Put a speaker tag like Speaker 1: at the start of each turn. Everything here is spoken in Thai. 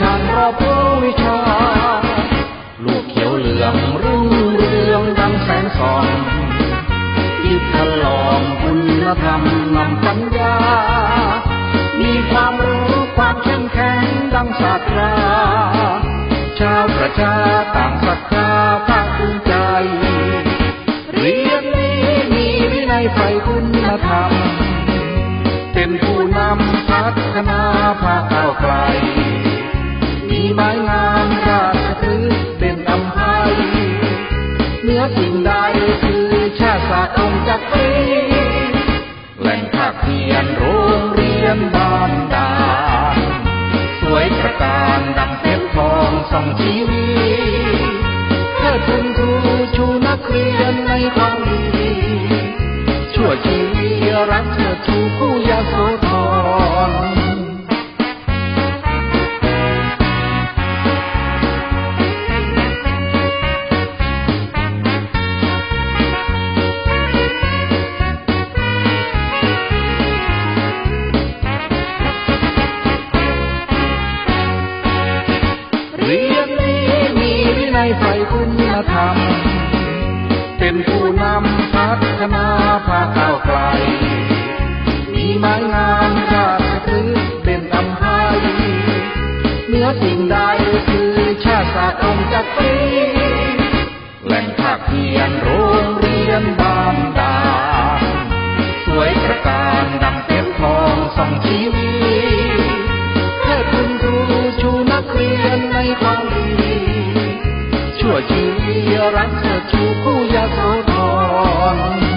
Speaker 1: ฉันรอบผู้วิชา ลูกเขียวเหลืองรุ่งเรืองดังแสงสองยิบฉลองคุณธรรมนำปัญญา มีความรู้ความเข้มแข็งดังศาสตราชาวประชาต่างศรัทธาภาคภูมิใจ เรียนนี้มีวินัยไฟคุณธรรม เป็นผู้นำพัฒนาภาค อสิ่งใดคือชาติศาสตร์องค์จักรีแหล่งภาคเพียนโรงเรียนบ้านดา สวยตระการดังเพชรทองส่องชีวีเทิดคุณครูชูนักเรียนในความดีชั่วชีวิตรักเชิดชูผู้ยาโสธร เรียนนี้มีวินัยใฝ่คุณธรรม เป็นผู้นำพัฒนาภาค ชั่วชีวิตรักเธอชูผู้ยาโสธร